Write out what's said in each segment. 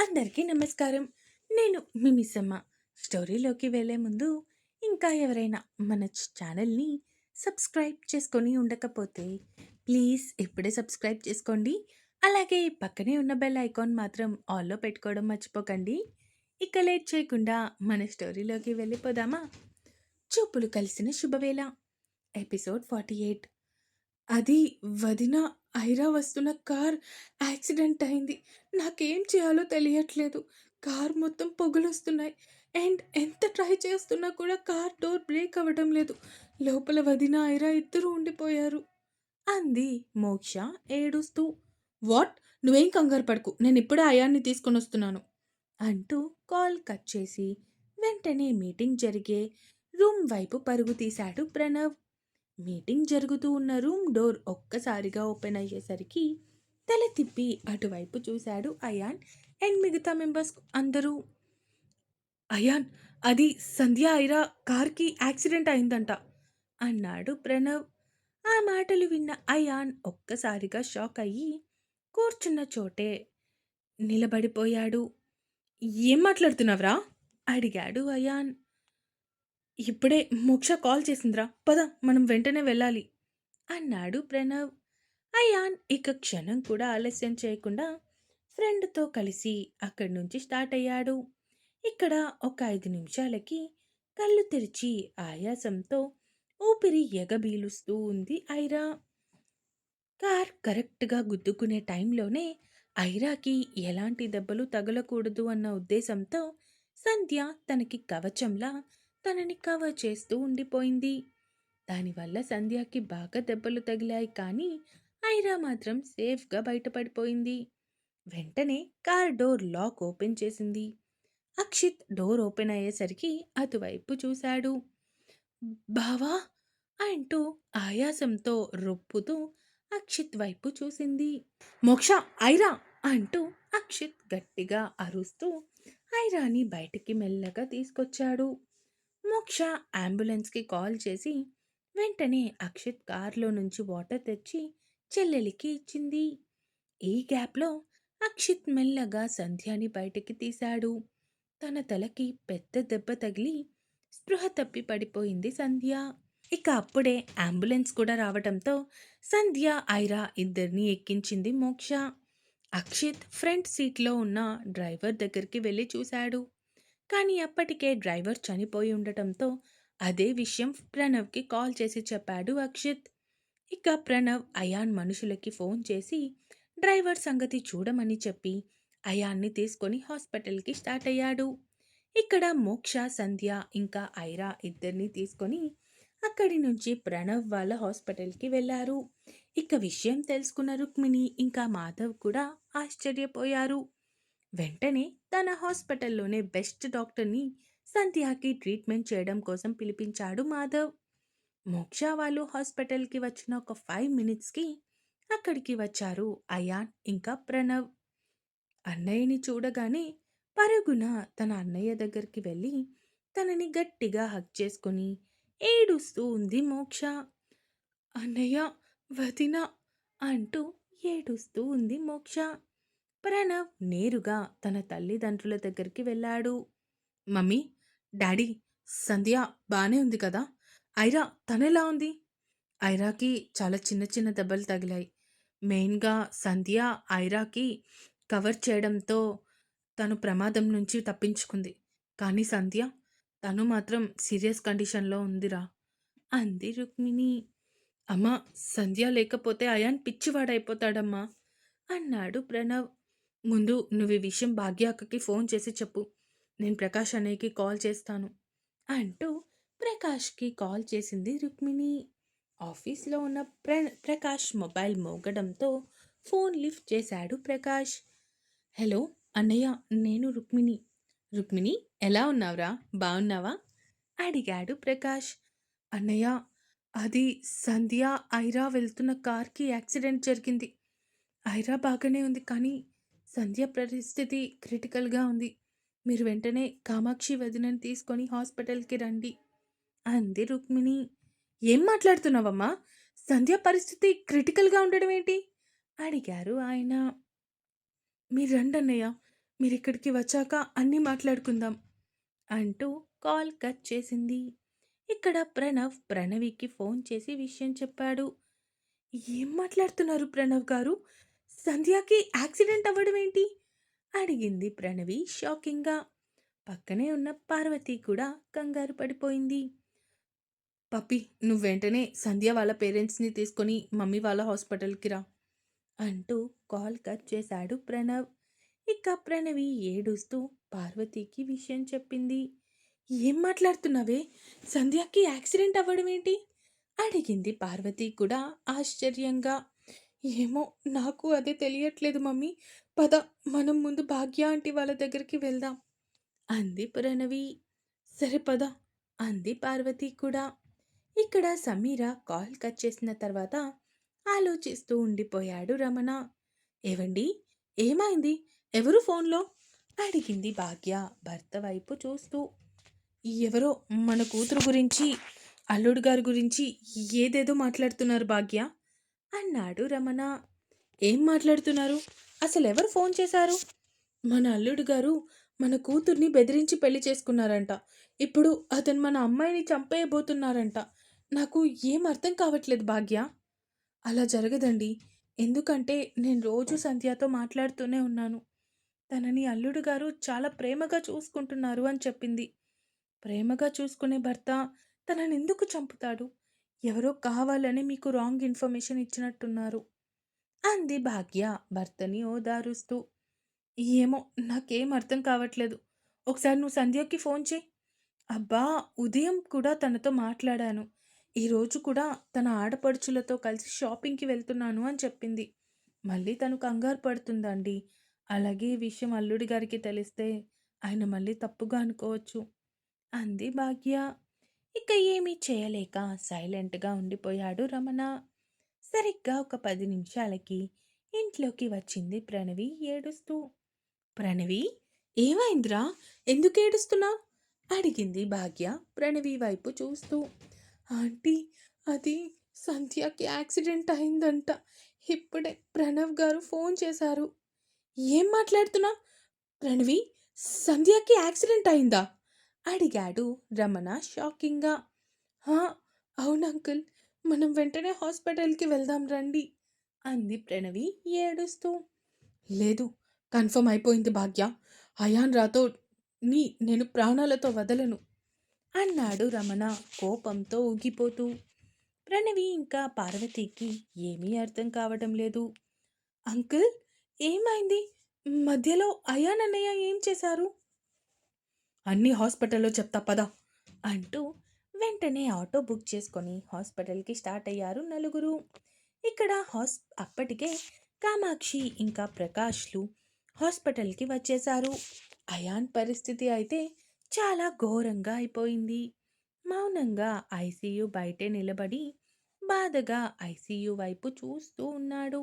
అందరికీ నమస్కారం. నేను మీ మిస్సమ్మ. స్టోరీలోకి వెళ్ళే ముందు ఇంకా ఎవరైనా మన ఛానల్‌ని సబ్స్క్రైబ్ చేసుకొని ఉండకపోతే ప్లీజ్ ఇప్పుడే సబ్స్క్రైబ్ చేసుకోండి. అలాగే పక్కనే ఉన్న బెల్ ఐకాన్ మాత్రం ఆల్‌లో పెట్టుకోవడం మర్చిపోకండి. ఇక లేట్ చేయకుండా మన స్టోరీలోకి వెళ్ళిపోదామా? చూపులు కలిసిన శుభవేళ ఎపిసోడ్ 48 అది వదిన ఐరా వస్తున్న కార్ యాక్సిడెంట్ అయింది. నాకేం చేయాలో తెలియట్లేదు. కార్ మొత్తం పొగలొస్తున్నాయి. అండ్ ఎంత ట్రై చేస్తున్నా కూడా కార్ డోర్ బ్రేక్ అవ్వడం లేదు. లోపల వదిన, ఐరా ఇద్దరూ ఉండిపోయారు. అంది మోక్ష ఏడుస్తూ. వాట్? నువ్వేం కంగారు పడకు. నేనిప్పుడే అయాన్ని తీసుకొనొస్తున్నాను. అంటూ కాల్ కట్ చేసి వెంటనే మీటింగ్ జరిగే రూమ్ వైపు పరుగు తీశాడు ప్రణవ్. మీటింగ్ జరుగుతూ ఉన్న రూమ్ డోర్ ఒక్కసారిగా ఓపెన్ అయ్యేసరికి తల తిప్పి అటువైపు చూశాడు అయాన్ అండ్ మిగతా మెంబర్స్ అందరూ. అయాన్ అది సంధ్య ఐరా కార్కి యాక్సిడెంట్ అయిందంట అన్నాడు ప్రణవ్. ఆ మాటలు విన్న అయాన్ ఒక్కసారిగా షాక్ అయ్యి కూర్చున్న చోటే నిలబడిపోయాడు. ఏం మాట్లాడుతున్నావురా? అడిగాడు అయాన్. ఇప్పుడే మోక్ష కాల్ చేసిందిరా. పద మనం వెంటనే వెళ్ళాలి. అన్నాడు ప్రణవ్. అయాన్ ఇక క్షణం కూడా ఆలస్యం చేయకుండా ఫ్రెండ్తో కలిసి అక్కడి నుంచి స్టార్ట్ అయ్యాడు. ఇక్కడ ఒక ఐదు నిమిషాలకి కళ్ళు తెరిచి ఆయాసంతో ఊపిరి ఎగబీలుస్తూ ఉంది ఐరా. కార్ కరెక్ట్గా గుద్దుకునే టైంలోనే ఐరాకి ఎలాంటి దెబ్బలు తగలకూడదు అన్న ఉద్దేశంతో సంధ్య తనకి కవచంలా తనని కవర్ చేస్తూ ఉండిపోయింది. దానివల్ల సంధ్యాకి బాగా దెబ్బలు తగిలాయి కానీ ఐరా మాత్రం సేఫ్గా బయటపడిపోయింది. వెంటనే కార్ డోర్ లాక్ ఓపెన్ చేసింది. అక్షిత్ డోర్ ఓపెన్ అయ్యేసరికి అటువైపు చూశాడు. బావా అంటూ ఆయాసంతో రొప్పుతూ అక్షిత్ వైపు చూసింది. మోక్ష ఐరా అంటూ అక్షిత్ గట్టిగా అరుస్తూ ఐరాని బయటికి మెల్లగా తీసుకొచ్చాడు. మోక్ష అంబులెన్స్కి కాల్ చేసి వెంటనే అక్షిత్ కారులో నుంచి వాటర్ తెచ్చి చెల్లెలికి ఇచ్చింది. ఈ గ్యాప్లో అక్షిత్ మెల్లగా సంధ్యాని బయటికి తీశాడు. తన తలకి పెద్ద దెబ్బ తగిలి స్పృహ తప్పి పడిపోయింది సంధ్య. ఇక అప్పుడే అంబులెన్స్ కూడా రావడంతో సంధ్య ఐరా ఇద్దరిని ఎక్కించింది మోక్ష. అక్షిత్ ఫ్రంట్ సీట్లో ఉన్న డ్రైవర్ దగ్గరికి వెళ్ళి చూశాడు. కానీ అప్పటికే డ్రైవర్ చనిపోయి ఉండటంతో అదే విషయం ప్రణవ్కి కాల్ చేసి చెప్పాడు అక్షిత్. ఇక ప్రణవ్ అయాన్ మనుషులకి ఫోన్ చేసి డ్రైవర్ సంగతి చూడమని చెప్పి అయాన్ని తీసుకొని హాస్పిటల్కి స్టార్ట్ అయ్యాడు. ఇక్కడ మోక్ష సంధ్య ఇంకా ఐరా ఇద్దరిని తీసుకొని అక్కడి నుంచి ప్రణవ్ వాళ్ళ హాస్పిటల్కి వెళ్ళారు. ఇక విషయం తెలుసుకున్న రుక్మిణి ఇంకా మాధవ్ కూడా ఆశ్చర్యపోయారు. వెంటనే తన హాస్పిటల్లోనే బెస్ట్ డాక్టర్ని సంధ్యాకి ట్రీట్మెంట్ చేయడం కోసం పిలిపించాడు మాధవ్. మోక్ష వాళ్ళు హాస్పిటల్కి వచ్చిన ఒక ఫైవ్ మినిట్స్కి అక్కడికి వచ్చారు అయాన్ ఇంకా ప్రణవ్. అన్నయ్యని చూడగానే పరుగున తన అన్నయ్య దగ్గరికి వెళ్ళి తనని గట్టిగా హక్ చేసుకొని ఏడుస్తూ ఉంది మోక్ష. అన్నయ్య వదిన అంటూ ఏడుస్తూ ఉంది మోక్ష. ప్రణవ్ నేరుగా తన తల్లిదండ్రుల దగ్గరికి వెళ్ళాడు. మమ్మీ డాడీ సంధ్య బానే ఉంది కదా? ఐరా తనెలా ఉంది? ఐరాకి చాలా చిన్న చిన్న దెబ్బలు తగిలాయి. మెయిన్గా సంధ్య ఐరాకి కవర్ చేయడంతో తను ప్రమాదం నుంచి తప్పించుకుంది. కానీ సంధ్య తను మాత్రం సీరియస్ కండిషన్లో ఉందిరా. అంది రుక్మిణి. అమ్మా సంధ్య లేకపోతే అయాన్ పిచ్చివాడైపోతాడమ్మా అన్నాడు ప్రణవ్. ముందు నువ్వు ఈ విషయం భాగ్యాక్కకి ఫోన్ చేసి చెప్పు. నేను ప్రకాష్ అన్నయ్యకి కాల్ చేస్తాను. అంటూ ప్రకాష్కి కాల్ చేసింది రుక్మిణి. ఆఫీస్లో ఉన్న ప్ర ప్రకాష్ మొబైల్ మోగడంతో ఫోన్ లిఫ్ట్ చేశాడు ప్రకాష్. హలో అన్నయ్య నేను రుక్మిణి. రుక్మిణి ఎలా ఉన్నావురా? బాగున్నావా అడిగాడు ప్రకాష్. అన్నయ్య అది సంధ్య ఐరా వెళ్తున్న కార్కి యాక్సిడెంట్ జరిగింది. ఐరా బాగానే ఉంది కానీ సంధ్య పరిస్థితి క్రిటికల్గా ఉంది. మీరు వెంటనే కామాక్షి వదినని తీసుకొని హాస్పిటల్కి రండి. అంది రుక్మిణి. ఏం మాట్లాడుతున్నావమ్మా? సంధ్య పరిస్థితి క్రిటికల్గా ఉండడం ఏంటి? అడిగారు ఆయన. మీరు రండి అన్నయ్య మీరిక్కడికి వచ్చాక అన్నీ మాట్లాడుకుందాం అంటూ కాల్ కట్ చేసింది. ఇక్కడ ప్రణవ్ ప్రణవికి ఫోన్ చేసి విషయం చెప్పాడు. ఏం మాట్లాడుతున్నారు ప్రణవ్ గారు? సంధ్యాకి యాక్సిడెంట్ అవ్వడం ఏంటి? అడిగింది ప్రణవి షాకింగ్గా. పక్కనే ఉన్న పార్వతి కూడా కంగారు పడిపోయింది. పప్పి నువ్వు వెంటనే సంధ్య వాళ్ళ పేరెంట్స్ని తీసుకొని మమ్మీ వాళ్ళ హాస్పిటల్కి రా అంటూ కాల్ కట్ చేశాడు ప్రణవ్. ఇక ప్రణవి ఏడుస్తూ పార్వతికి విషయం చెప్పింది. ఏం మాట్లాడుతున్నావే? సంధ్యకి యాక్సిడెంట్ అవ్వడం ఏంటి? అడిగింది పార్వతి కూడా ఆశ్చర్యంగా. ఏమో నాకు అదే తెలియట్లేదు మమ్మీ. పద మనం ముందు భాగ్య ఆంటీ వాళ్ళ దగ్గరికి వెళ్దాం. అంది ప్రణవి. సరే పద అంది పార్వతి కూడా. ఇక్కడ సమీర కాల్ కట్ చేసిన తర్వాత ఆలోచిస్తూ ఉండిపోయాడు రమణ. ఏవండి ఏమైంది? ఎవరు ఫోన్లో? అడిగింది భాగ్య భర్త వైపు చూస్తూ. ఎవరో మన కూతురు గురించి అల్లుడు గారి గురించి ఏదేదో మాట్లాడుతున్నారు భాగ్య. అన్నాడు రమణ. ఏం మాట్లాడుతున్నారు? అసలు ఎవరు ఫోన్ చేశారు? మన అల్లుడు గారు మన కూతుర్ని బెదిరించి పెళ్ళి చేసుకున్నారంట. ఇప్పుడు అతను మన అమ్మాయిని చంపేయబోతున్నారంట. నాకు ఏం అర్థం కావట్లేదు భాగ్య. అలా జరగదండి. ఎందుకంటే నేను రోజు సంధ్యతో మాట్లాడుతూనే ఉన్నాను. తనని అల్లుడు గారు చాలా ప్రేమగా చూసుకుంటున్నారు అని చెప్పింది. ప్రేమగా చూసుకునే భర్త తనని ఎందుకు చంపుతాడు? ఎవరో కావాలని మీకు రాంగ్ ఇన్ఫర్మేషన్ ఇచ్చినట్టున్నారు అంది భాగ్య భర్తని ఓదారుస్తూ. ఏమో నాకేం అర్థం కావట్లేదు. ఒకసారి నువ్వు సంధ్యకి ఫోన్ చేయి. అబ్బా ఉదయం కూడా తనతో మాట్లాడాను. ఈరోజు కూడా తన ఆడపడుచులతో కలిసి షాపింగ్కి వెళ్తున్నాను అని చెప్పింది. మళ్ళీ తను కంగారు పడుతుందండి. అలాగే ఈ విషయం అల్లుడి గారికి తెలిస్తే ఆయన మళ్ళీ తప్పుగా అనుకోవచ్చు. అంది భాగ్య. ఇక ఏమీ చేయలేక సైలెంట్గా ఉండిపోయాడు రమణ. సరిగ్గా ఒక పది నిమిషాలకి ఇంట్లోకి వచ్చింది ప్రణవి ఏడుస్తూ. ప్రణవి ఏమైందిరా? ఎందుకు ఏడుస్తున్నా అడిగింది భాగ్య ప్రణవి వైపు చూస్తూ. ఆంటీ అది సంధ్యకి యాక్సిడెంట్ అయిందంట. ఇప్పుడే ప్రణవ్ గారు ఫోన్ చేశారు. ఏం మాట్లాడుతున్నా ప్రణవి సంధ్యకి యాక్సిడెంట్ అయిందా? అడిగాడు రమణ షాకింగ్గా. "హా, అవును అంకుల్ మనం వెంటనే హాస్పిటల్కి వెళ్దాం రండి అంది ప్రణవి ఏడుస్తూ. లేదు కన్ఫర్మ్ అయిపోయింది భాగ్య. అయాన్ రాతో నీ నేను ప్రాణాలతో వదలను అన్నాడు రమణ కోపంతో ఊగిపోతూ. ప్రణవి ఇంకా పార్వతికి ఏమీ అర్థం కావడం లేదు. అంకుల్ ఏమైంది? మధ్యలో అయాన్ అన్నయ్య ఏం చేశారు? అన్ని హాస్పిటల్లో చెప్తా పదా అంటూ వెంటనే ఆటో బుక్ చేసుకొని హాస్పిటల్కి స్టార్ట్ అయ్యారు నలుగురు. ఇక్కడ హాస్ అప్పటికే కామాక్షి ఇంకా ప్రకాష్లు హాస్పిటల్కి వచ్చేశారు. అయాన్ పరిస్థితి అయితే చాలా ఘోరంగా అయిపోయింది. మౌనంగా ఐసీయూ బయటే నిలబడి బాధగా ఐసీయూ వైపు చూస్తూ ఉన్నాడు.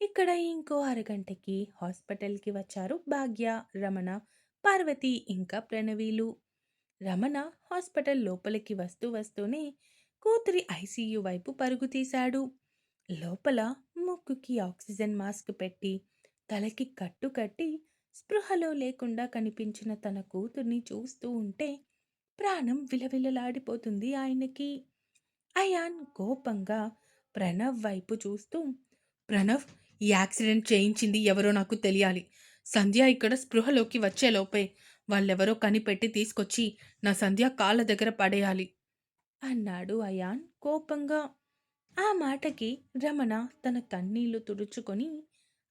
ఇక్కడ ఇంకో అరగంటకి హాస్పిటల్కి వచ్చారు భాగ్య రమణ పార్వతి ఇంకా ప్రణవీలు. రమణ హాస్పిటల్ లోపలికి వస్తూ వస్తూనే కూతురి ఐసీయూ వైపు పరుగు తీశాడు. లోపల ముక్కుకి ఆక్సిజన్ మాస్క్ పెట్టి తలకి కట్టు కట్టి స్పృహలో లేకుండా కనిపించిన తన కూతుర్ని చూస్తూ ఉంటే ప్రాణం విలవిలలాడిపోతుంది ఆయనకి. అయాన్ కోపంగా ప్రణవ్ వైపు చూస్తూ ప్రణవ్ ఈ యాక్సిడెంట్ చేయించింది ఎవరో నాకు తెలియాలి. సంధ్య ఇక్కడ స్పృహలోకి వచ్చేలోపే వాళ్ళెవరో కనిపెట్టి తీసుకొచ్చి నా సంధ్య కాళ్ళ దగ్గర పడేయాలి. అన్నాడు అయాన్ కోపంగా. ఆ మాటకి రమణ తన కన్నీళ్ళు తుడుచుకొని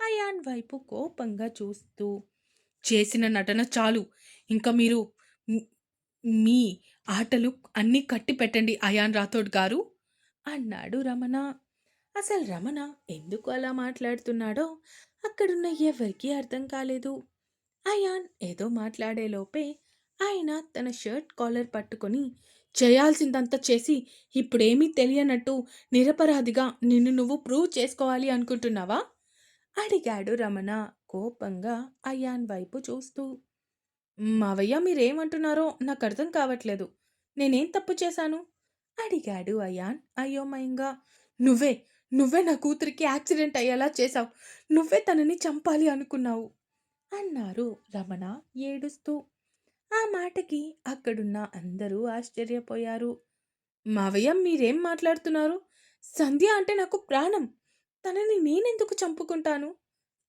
అయాన్ వైపు కోపంగా చూస్తూ చేసిన నటన చాలు. ఇంకా మీరు మీ ఆటలు అన్నీ కట్టి పెట్టండి అయాన్ రాథోడ్ గారు అన్నాడు రమణ. అసలు రమణ ఎందుకు అలా మాట్లాడుతున్నాడో అక్కడున్న ఎవరికీ అర్థం కాలేదు. అయాన్ ఏదో మాట్లాడేలోపే ఆయన తన షర్ట్ కాలర్ పట్టుకొని చేయాల్సిందంతా చేసి ఇప్పుడేమీ తెలియనట్టు నిరపరాధిగా నిన్ను నువ్వు ప్రూవ్ చేసుకోవాలి అనుకుంటున్నావా? అడిగాడు రమణ కోపంగా అయాన్ వైపు చూస్తూ. మావయ్య మీరేమంటున్నారో నాకు అర్థం కావట్లేదు. నేనేం తప్పు చేశాను? అడిగాడు అయాన్ అయోమయంగా. నువ్వే నువ్వే నా కూతురికి యాక్సిడెంట్ అయ్యేలా చేశావు. నువ్వే తనని చంపాలి అనుకున్నావు అన్నారు రమణ ఏడుస్తూ. ఆ మాటకి అక్కడున్న అందరూ ఆశ్చర్యపోయారు. మావయ్య మీరేం మాట్లాడుతున్నారు? సంధ్య అంటే నాకు ప్రాణం. తనని నేనెందుకు చంపుకుంటాను?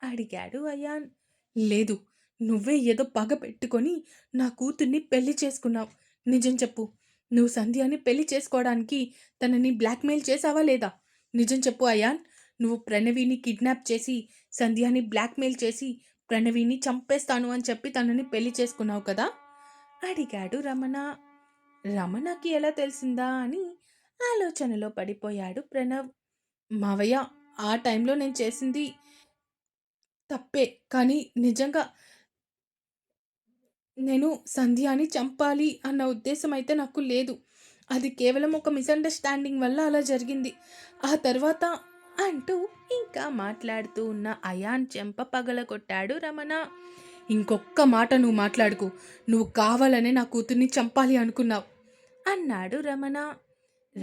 అడిగాడు అయాన్. లేదు నువ్వే ఏదో పగ పెట్టుకొని నా కూతుర్ని పెళ్ళి చేసుకున్నావు. నిజం చెప్పు నువ్వు సంధ్యాని పెళ్ళి చేసుకోవడానికి తనని బ్లాక్మెయిల్ చేసావా లేదా? నిజం చెప్పు అయాన్. నువ్వు ప్రణవిని కిడ్నాప్ చేసి సంధ్యాని బ్లాక్మెయిల్ చేసి ప్రణవిని చంపేస్తాను అని చెప్పి తనని పెళ్ళి చేసుకున్నావు కదా? అడిగాడు రమణ. రమణకి ఎలా తెలిసిందా అని ఆలోచనలో పడిపోయాడు ప్రణవ్. మావయ్య ఆ టైంలో నేను చేసింది తప్పే కానీ నిజంగా నేను సంధ్యాని చంపాలి అన్న ఉద్దేశం అయితే నాకు లేదు. అది కేవలం ఒక మిస్అండర్స్టాండింగ్ వల్ల అలా జరిగింది. ఆ తర్వాత అంటూ ఇంకా మాట్లాడుతూ ఉన్న అయాన్ చెంప పగలగొట్టాడు రమణ. ఇంకొక్క మాట నువ్వు మాట్లాడుకు. నువ్వు కావాలనే నా కూతుర్ని చంపాలి అనుకున్నావు అన్నాడు రమణ.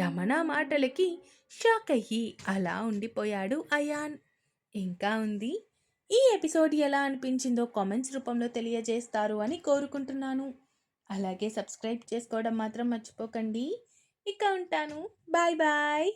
రమణ మాటలకి షాక్ అయ్యి అలా ఉండిపోయాడు అయాన్. ఇంకా ఉంది. ఈ ఎపిసోడ్ ఎలా అనిపించిందో కామెంట్స్ రూపంలో తెలియజేస్తారు అని కోరుకుంటున్నాను. అలాగే సబ్స్క్రైబ్ చేసుకోవడం మాత్రం మర్చిపోకండి. ఇక ఉంటాను. Bye bye.